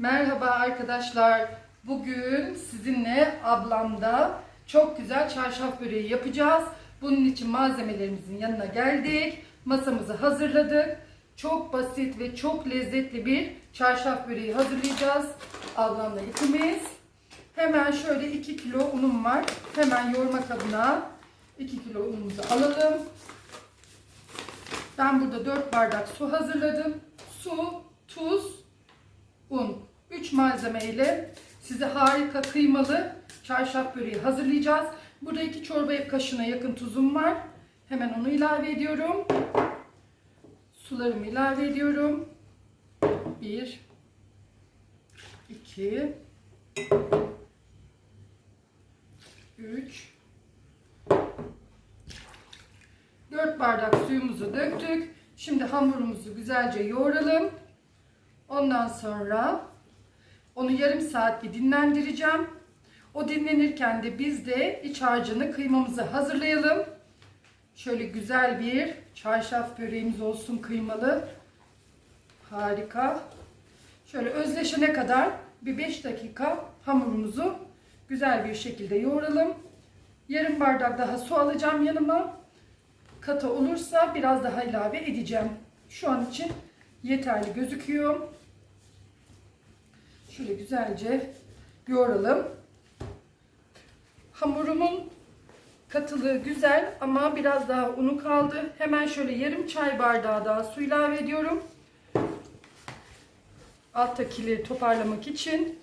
Merhaba arkadaşlar. Bugün sizinle ablamda çok güzel çarşaf böreği yapacağız. Bunun için malzemelerimizin yanına geldik. Masamızı hazırladık. Çok basit ve çok lezzetli bir çarşaf böreği hazırlayacağız. Ablamla ikimiz. Hemen şöyle 2 kilo unum var. Hemen yoğurma kabına 2 kilo unumuzu alalım. Ben burada 4 bardak su hazırladım. Su, tuz, un. 3 malzeme ile size harika kıymalı çarşaf böreği hazırlayacağız. Burada 2 çorba kaşığına yakın tuzum var. Hemen onu ilave ediyorum. Sularımı ilave ediyorum. 1 2 3 4 bardak suyumuzu döktük. Şimdi hamurumuzu güzelce yoğuralım. Ondan sonra onu yarım saat bir dinlendireceğim. O dinlenirken de biz de iç harcını kıymamızı hazırlayalım. Şöyle güzel bir çarşaf böreğimiz olsun kıymalı. Harika. Şöyle özleşene kadar bir 5 dakika hamurumuzu güzel bir şekilde yoğuralım. Yarım bardak daha su alacağım yanıma. Katı olursa biraz daha ilave edeceğim. Şu an için yeterli gözüküyor. Şöyle güzelce yoğuralım. Hamurumun katılığı güzel ama biraz daha unu kaldı. Hemen şöyle yarım çay bardağı daha su ilave ediyorum. Alttakileri toparlamak için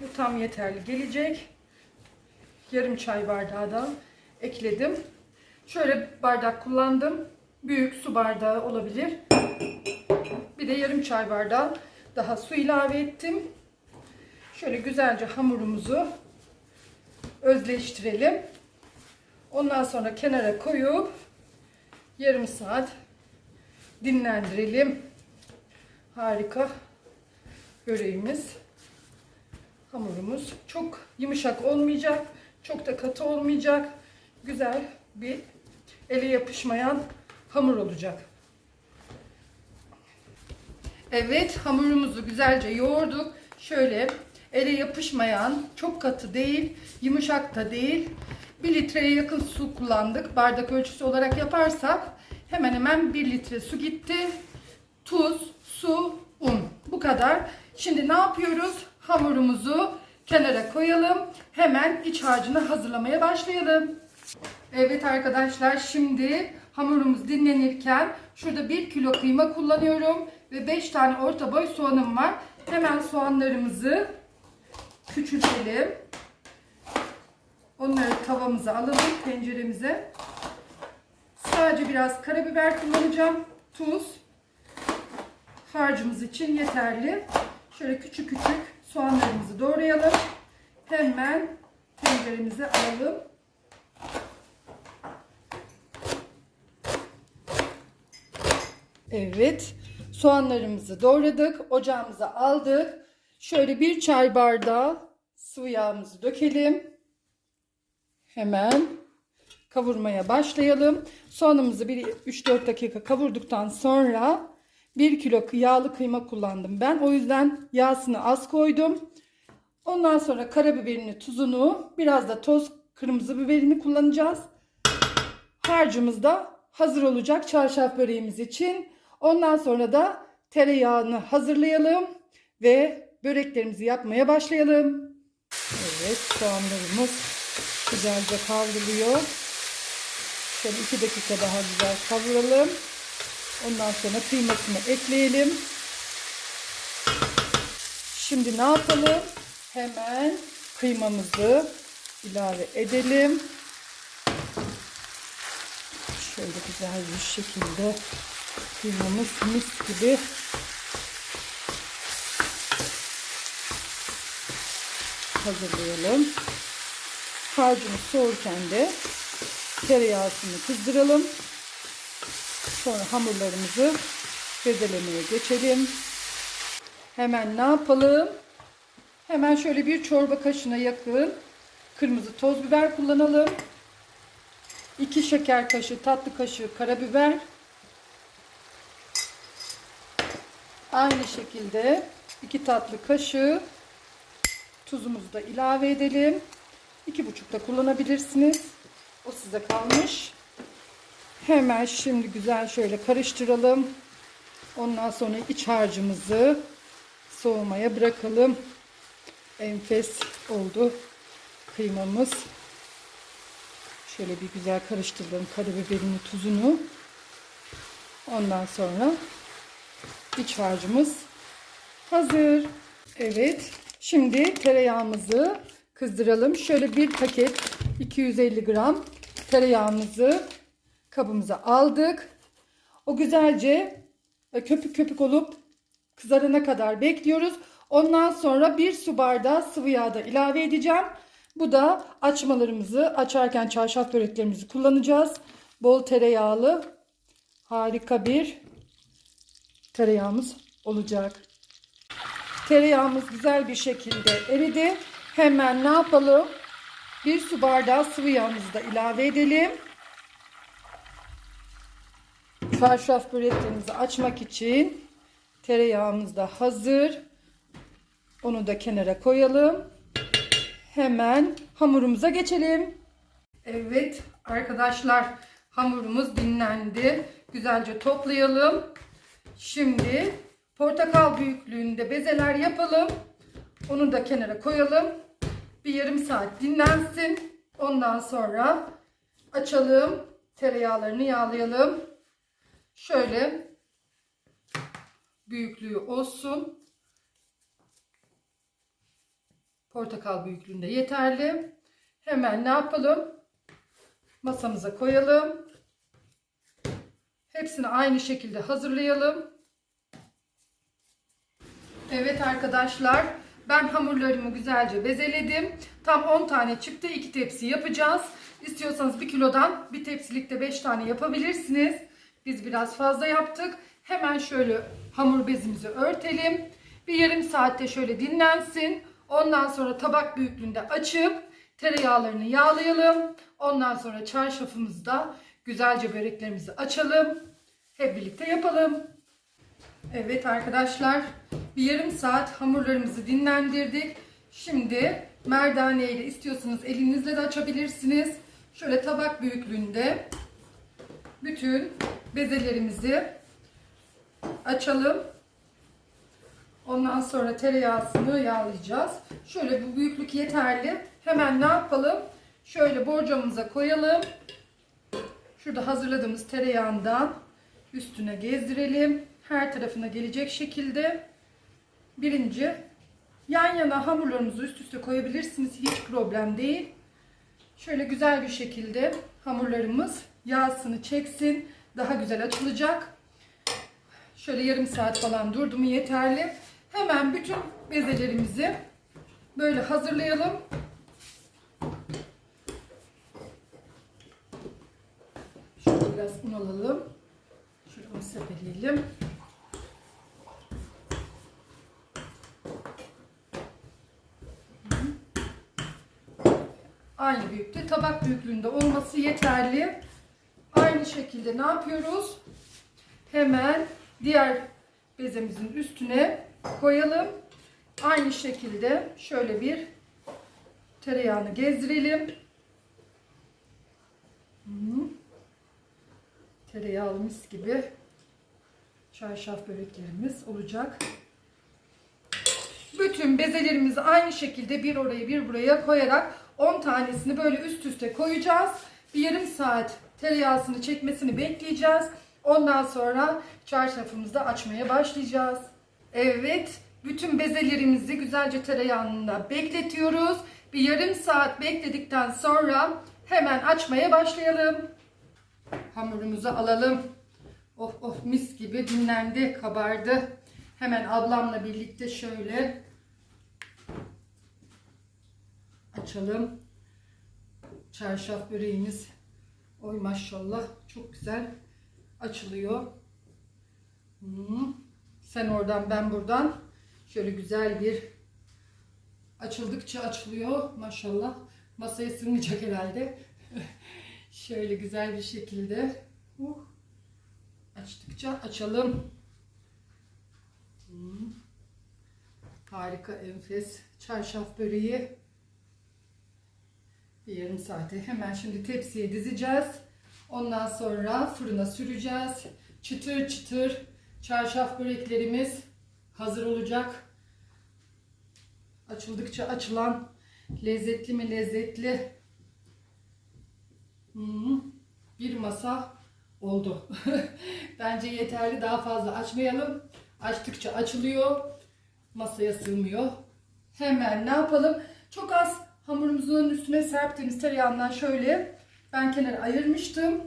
bu tam yeterli gelecek. Yarım çay bardağı da ekledim. Şöyle bardak kullandım. Büyük su bardağı olabilir. Bir de yarım çay bardağı daha su ilave ettim. Şöyle güzelce hamurumuzu özleştirelim. Ondan sonra kenara koyup yarım saat dinlendirelim. Harika böreğimiz. Hamurumuz çok yumuşak olmayacak. Çok da katı olmayacak. Güzel bir ele yapışmayan hamur olacak. Evet hamurumuzu güzelce yoğurduk. Şöyle ele yapışmayan, çok katı değil, yumuşak da değil. 1 litreye yakın su kullandık. Bardak ölçüsü olarak yaparsak hemen hemen 1 litre su gitti. Tuz, su, un. Bu kadar. Şimdi ne yapıyoruz? Hamurumuzu kenara koyalım. Hemen iç harcını hazırlamaya başlayalım. Evet arkadaşlar şimdi hamurumuz dinlenirken şurada 1 kilo kıyma kullanıyorum ve 5 tane orta boy soğanım var. Hemen soğanlarımızı küçültelim. Onları tavamıza alalım tenceremize. Sadece biraz karabiber kullanacağım. Tuz. Harcımız için yeterli. Şöyle küçük küçük soğanlarımızı doğrayalım. Hemen tenceremize alalım. Evet. Soğanlarımızı doğradık. Ocağımıza aldık. Şöyle bir çay bardağı sıvı yağımızı dökelim. Hemen kavurmaya başlayalım. Soğanımızı bir 3-4 dakika kavurduktan sonra 1 kilo yağlı kıyma kullandım ben. O yüzden yağsını az koydum. Ondan sonra karabiberini, tuzunu, biraz da toz kırmızı biberini kullanacağız. Harcımız da hazır olacak çarşaf böreğimiz için. Ondan sonra da tereyağını hazırlayalım ve böreklerimizi yapmaya başlayalım. Evet soğanlarımız güzelce kavruluyor. Şöyle 2 dakika daha güzel kavuralım. Ondan sonra kıymasını ekleyelim. Şimdi ne yapalım? Hemen kıymamızı ilave edelim. Şöyle güzel bir şekilde kıymamız mis gibi hazırlayalım. Harcımız soğurken de tereyağını kızdıralım. Sonra hamurlarımızı bezelemeye geçelim. Hemen ne yapalım? Hemen şöyle bir çorba kaşığına yakın kırmızı toz biber kullanalım. 2 şeker kaşığı, tatlı kaşığı karabiber. Aynı şekilde 2 tatlı kaşığı tuzumuzu da ilave edelim. 2,5 da kullanabilirsiniz. O size kalmış. Hemen şimdi güzel şöyle karıştıralım. Ondan sonra iç harcımızı soğumaya bırakalım. Enfes oldu kıymamız. Şöyle bir güzel karıştırdım karabiberini, tuzunu. Ondan sonra iç harcımız hazır. Evet. Şimdi tereyağımızı kızdıralım. Şöyle bir paket 250 gram tereyağımızı kabımıza aldık. O güzelce e, köpük köpük olup kızarana kadar bekliyoruz. Ondan sonra bir su bardağı sıvı yağ da ilave edeceğim. Bu da açmalarımızı açarken çarşaf böreklerimizi kullanacağız. Bol tereyağlı harika bir tereyağımız olacak. Tereyağımız güzel bir şekilde eridi. Hemen ne yapalım? Bir su bardağı sıvı yağımızı da ilave edelim. Çarşaf böreklerimizi açmak için tereyağımız da hazır. Onu da kenara koyalım. Hemen hamurumuza geçelim. Evet arkadaşlar hamurumuz dinlendi. Güzelce toplayalım. Şimdi portakal büyüklüğünde bezeler yapalım. Onu da kenara koyalım. Bir yarım saat dinlensin. Ondan sonra açalım. Tereyağlarını yağlayalım. Şöyle büyüklüğü olsun. Portakal büyüklüğünde yeterli. Hemen ne yapalım? Masamıza koyalım. Hepsini aynı şekilde hazırlayalım. Evet arkadaşlar ben hamurlarımı güzelce bezeledim. Tam 10 tane çıktı. 2 tepsi yapacağız. İstiyorsanız 1 kilodan bir tepsilikte 5 tane yapabilirsiniz. Biz biraz fazla yaptık. Hemen şöyle hamur bezimizi örtelim. Bir yarım saatte şöyle dinlensin. Ondan sonra tabak büyüklüğünde açıp tereyağlarını yağlayalım. Ondan sonra çarşafımızda güzelce böreklerimizi açalım. Hep birlikte yapalım. Evet arkadaşlar bir yarım saat hamurlarımızı dinlendirdik. Şimdi merdane ile istiyorsanız elinizle de açabilirsiniz. Şöyle tabak büyüklüğünde bütün bezelerimizi açalım. Ondan sonra tereyağısını yağlayacağız. Şöyle bu büyüklük yeterli. Hemen ne yapalım? Şöyle borcamımıza koyalım. Şurada hazırladığımız tereyağından üstüne gezdirelim. Her tarafına gelecek şekilde. Birinci yan yana hamurlarımızı üst üste koyabilirsiniz. Hiç problem değil. Şöyle güzel bir şekilde hamurlarımız yağsını çeksin. Daha güzel açılacak. Şöyle yarım saat falan durdu mu yeterli. Hemen bütün bezelerimizi böyle hazırlayalım. Şöyle biraz un alalım. Şöyle un sepeleyelim. Aynı büyüklükte tabak büyüklüğünde olması yeterli. Aynı şekilde ne yapıyoruz? Hemen diğer bezemizin üstüne koyalım. Aynı şekilde şöyle bir tereyağını gezdirelim. Tereyağlı mis gibi çarşaf böreklerimiz olacak. Bütün bezelerimizi aynı şekilde bir oraya bir buraya koyarak 10 tanesini böyle üst üste koyacağız. Bir yarım saat tereyağısını çekmesini bekleyeceğiz. Ondan sonra çarşafımızda açmaya başlayacağız. Evet, bütün bezelerimizi güzelce tereyağında bekletiyoruz. Bir yarım saat bekledikten sonra hemen açmaya başlayalım. Hamurumuzu alalım. Oh oh mis gibi dinlendi, kabardı. Hemen ablamla birlikte şöyle açalım. Çarşaf böreğimiz. Oy maşallah çok güzel açılıyor. Hmm. Sen oradan ben buradan. Şöyle güzel bir açıldıkça açılıyor maşallah. Masaya sığmayacak herhalde. Şöyle güzel bir şekilde. Uh. Açtıkça açalım. Hmm. Harika enfes çarşaf böreği. Bir yarım saate hemen şimdi tepsiye dizeceğiz. Ondan sonra fırına süreceğiz. Çıtır çıtır çarşaf böreklerimiz hazır olacak. Açıldıkça açılan lezzetli mi lezzetli Hmm, bir masa oldu. Bence yeterli daha fazla açmayalım. Açtıkça açılıyor. Masaya sığmıyor. Hemen ne yapalım? Çok az hamurumuzun üstüne serptiğimiz tereyağından şöyle ben kenara ayırmıştım.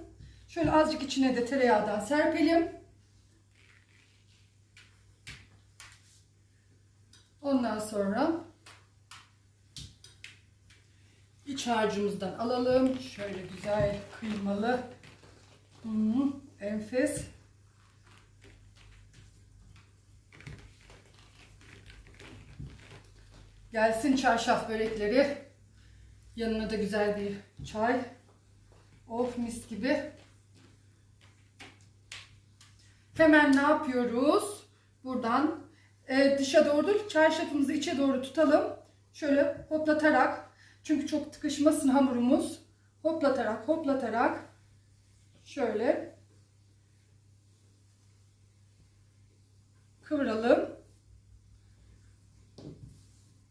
Şöyle azıcık içine de tereyağdan serpelim. Ondan sonra iç harcımızdan alalım. Şöyle güzel kıymalı. Hmm, enfes. Gelsin çarşaf börekleri. Yanına da güzel bir çay. Of mis gibi. Hemen ne yapıyoruz? Buradan e, dışa doğru çarşafımızı içe doğru tutalım. Şöyle hoplatarak çünkü çok tıkışmasın hamurumuz. Hoplatarak hoplatarak şöyle kıvıralım.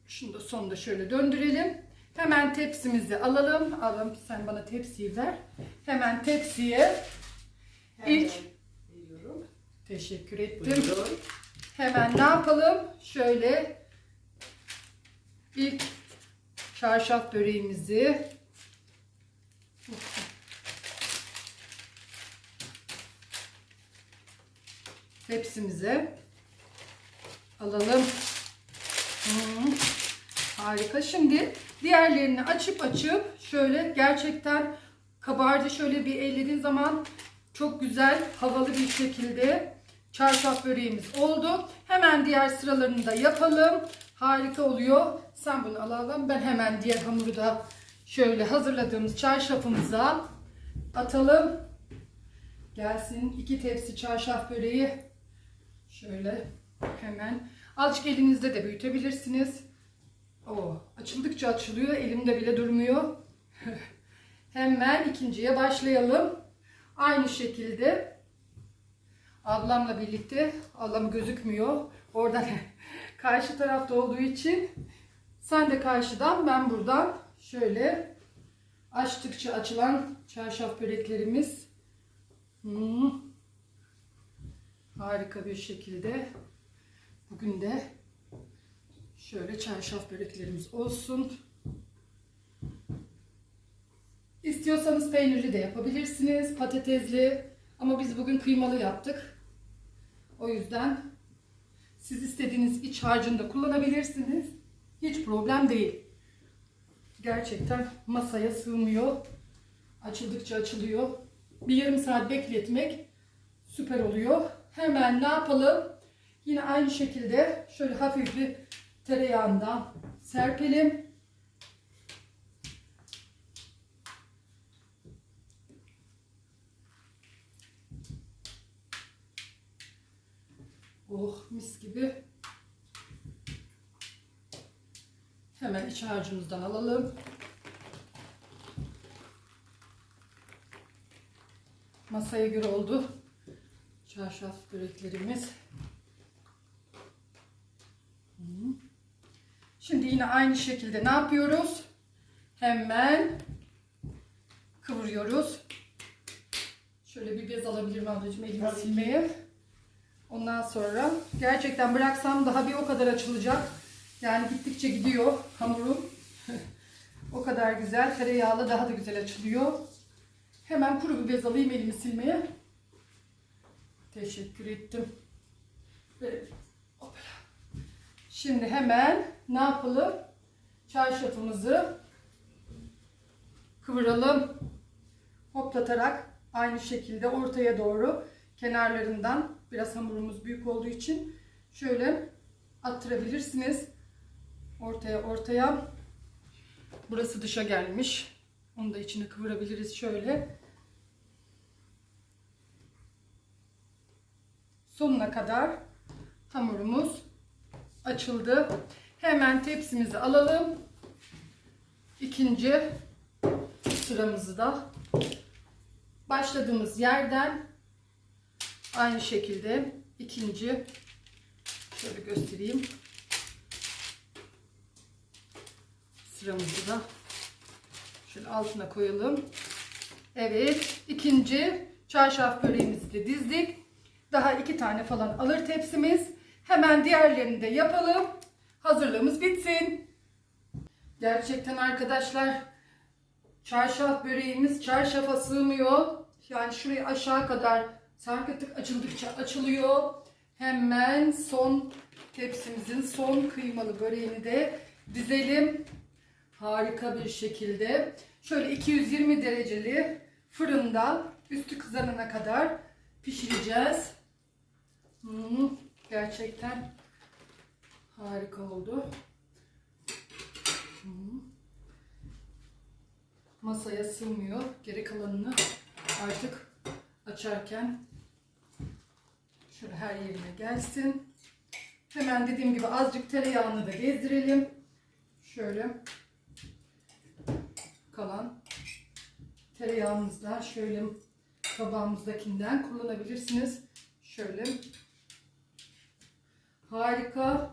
Şunu da sonunda şöyle döndürelim. Hemen tepsimizi alalım. Alalım sen bana tepsiyi ver. Hemen tepsiye ilk veriyorum. teşekkür ettim. Buyurun. Hemen ne yapalım? Şöyle ilk çarşaf böreğimizi tepsimize alalım. Hmm, harika. Şimdi diğerlerini açıp açıp şöyle gerçekten kabardı şöyle bir ellediğin zaman çok güzel havalı bir şekilde çarşaf böreğimiz oldu. Hemen diğer sıralarını da yapalım. Harika oluyor. Sen bunu alalım. Ben hemen diğer hamuru da şöyle hazırladığımız çarşafımıza atalım. Gelsin iki tepsi çarşaf böreği. Şöyle hemen. Azıcık elinizde de büyütebilirsiniz. Oo, açıldıkça açılıyor. Elimde bile durmuyor. hemen ikinciye başlayalım. Aynı şekilde ablamla birlikte ablam gözükmüyor. Oradan karşı tarafta olduğu için sen de karşıdan ben buradan şöyle açtıkça açılan çarşaf böreklerimiz Hmm. harika bir şekilde bugün de şöyle çarşaf böreklerimiz olsun. İstiyorsanız peynirli de yapabilirsiniz, patatesli ama biz bugün kıymalı yaptık. O yüzden siz istediğiniz iç harcını da kullanabilirsiniz. Hiç problem değil. Gerçekten masaya sığmıyor. Açıldıkça açılıyor. Bir yarım saat bekletmek süper oluyor. Hemen ne yapalım? Yine aynı şekilde şöyle hafif bir tereyağından serpelim. Oh mis gibi. Hemen iç harcımızdan alalım. Masaya göre oldu. Çarşaf böreklerimiz. Hı. Şimdi yine aynı şekilde ne yapıyoruz? Hemen kıvırıyoruz. Şöyle bir bez alabilirim ablacığım elimi Tabii silmeye. Ondan sonra gerçekten bıraksam daha bir o kadar açılacak. Yani gittikçe gidiyor hamurum. o kadar güzel. Tereyağlı daha da güzel açılıyor. Hemen kuru bir bez alayım elimi silmeye. Teşekkür ettim. Böyle. Hopla. Şimdi hemen ne yapalım? Çarşafımızı kıvıralım. Hoplatarak aynı şekilde ortaya doğru kenarlarından biraz hamurumuz büyük olduğu için şöyle attırabilirsiniz. Ortaya ortaya. Burası dışa gelmiş. Onu da içine kıvırabiliriz şöyle. Sonuna kadar hamurumuz açıldı. Hemen tepsimizi alalım. İkinci sıramızı da başladığımız yerden aynı şekilde ikinci şöyle göstereyim. Sıramızı da şöyle altına koyalım. Evet, ikinci çarşaf böreğimizi de dizdik. Daha iki tane falan alır tepsimiz. Hemen diğerlerini de yapalım. Hazırlığımız bitsin. Gerçekten arkadaşlar çarşaf böreğimiz çarşafa sığmıyor. Yani şurayı aşağı kadar sarkıttık açıldıkça açılıyor. Hemen son tepsimizin son kıymalı böreğini de dizelim. Harika bir şekilde. Şöyle 220 dereceli fırında üstü kızarana kadar pişireceğiz. Hmm, gerçekten harika oldu. Masaya sığmıyor. Geri kalanını artık açarken şöyle her yerine gelsin. Hemen dediğim gibi azıcık tereyağını da gezdirelim. Şöyle kalan tereyağımızla şöyle tabağımızdakinden kullanabilirsiniz. Şöyle harika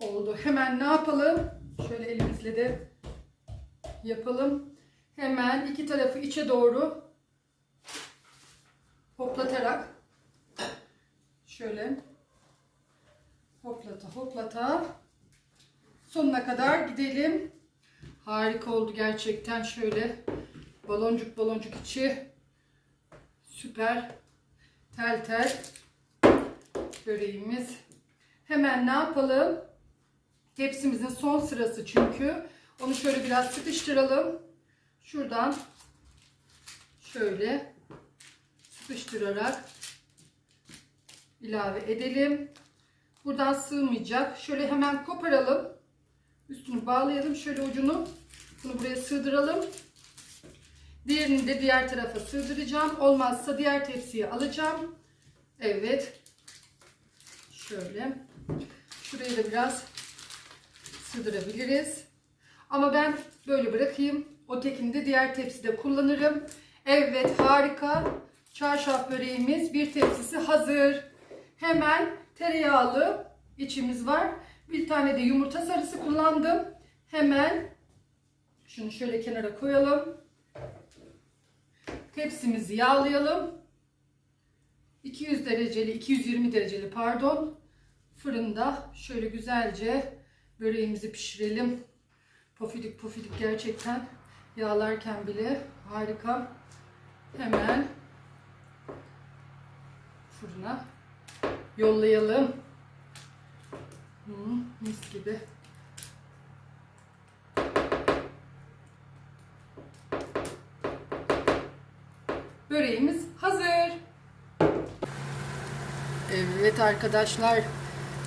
oldu. Hemen ne yapalım? Şöyle elimizle de yapalım. Hemen iki tarafı içe doğru hoplatarak şöyle hoplata hoplata sonuna kadar gidelim. Harika oldu gerçekten şöyle baloncuk baloncuk içi süper tel tel böreğimiz. Hemen ne yapalım? Tepsimizin son sırası çünkü. Onu şöyle biraz sıkıştıralım. Şuradan şöyle sıkıştırarak ilave edelim. Buradan sığmayacak. Şöyle hemen koparalım. Üstünü bağlayalım. Şöyle ucunu bunu buraya sığdıralım. Diğerini de diğer tarafa sığdıracağım. Olmazsa diğer tepsiye alacağım. Evet. Şöyle. Şurayı da biraz sığdırabiliriz. Ama ben böyle bırakayım. O tekini de diğer tepside kullanırım. Evet harika. Çarşaf böreğimiz bir tepsisi hazır. Hemen tereyağlı içimiz var. Bir tane de yumurta sarısı kullandım. Hemen şunu şöyle kenara koyalım. Tepsimizi yağlayalım. 200 dereceli, 220 dereceli pardon. Fırında şöyle güzelce böreğimizi pişirelim. Pofidik pofidik gerçekten yağlarken bile harika. Hemen fırına yollayalım. Hmm, mis gibi. Böreğimiz hazır. Evet arkadaşlar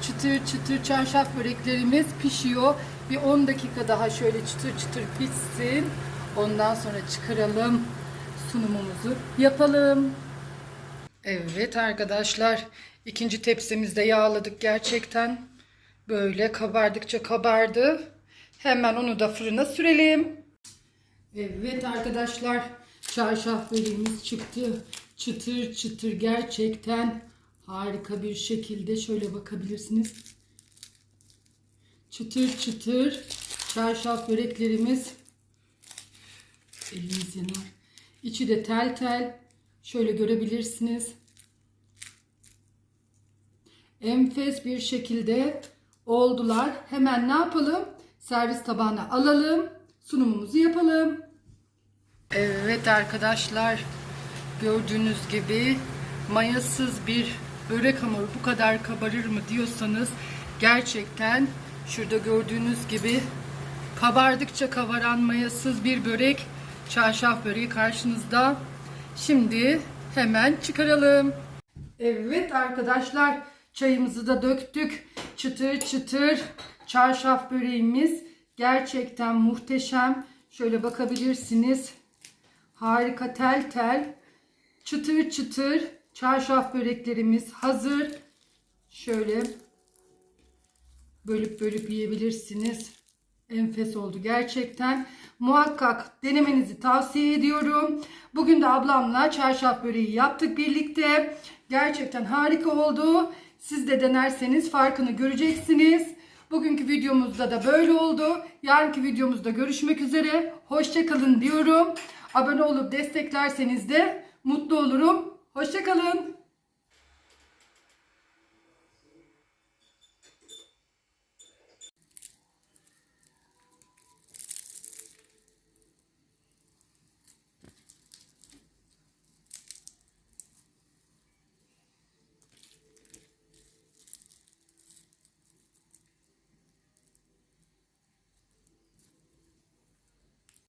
çıtır çıtır çarşaf böreklerimiz pişiyor. Bir 10 dakika daha şöyle çıtır çıtır pişsin. Ondan sonra çıkaralım. Sunumumuzu yapalım. Evet arkadaşlar ikinci tepsimizde yağladık gerçekten. Böyle kabardıkça kabardı. Hemen onu da fırına sürelim. Evet arkadaşlar çarşaf böreğimiz çıktı. Çıtır çıtır gerçekten harika bir şekilde şöyle bakabilirsiniz. Çıtır çıtır çarşaf böreklerimiz eliniz yanar. İçi de tel tel şöyle görebilirsiniz. Enfes bir şekilde oldular. Hemen ne yapalım? Servis tabağına alalım. Sunumumuzu yapalım. Evet arkadaşlar gördüğünüz gibi mayasız bir börek hamuru bu kadar kabarır mı diyorsanız gerçekten şurada gördüğünüz gibi kabardıkça kabaran mayasız bir börek çarşaf böreği karşınızda. Şimdi hemen çıkaralım. Evet arkadaşlar çayımızı da döktük. Çıtır çıtır çarşaf böreğimiz gerçekten muhteşem. Şöyle bakabilirsiniz. Harika tel tel çıtır çıtır çarşaf böreklerimiz hazır. Şöyle bölüp bölüp yiyebilirsiniz. Enfes oldu gerçekten. Muhakkak denemenizi tavsiye ediyorum. Bugün de ablamla çarşaf böreği yaptık birlikte. Gerçekten harika oldu. Siz de denerseniz farkını göreceksiniz. Bugünkü videomuzda da böyle oldu. Yarınki videomuzda görüşmek üzere. Hoşçakalın diyorum. Abone olup desteklerseniz de mutlu olurum. Hoşçakalın.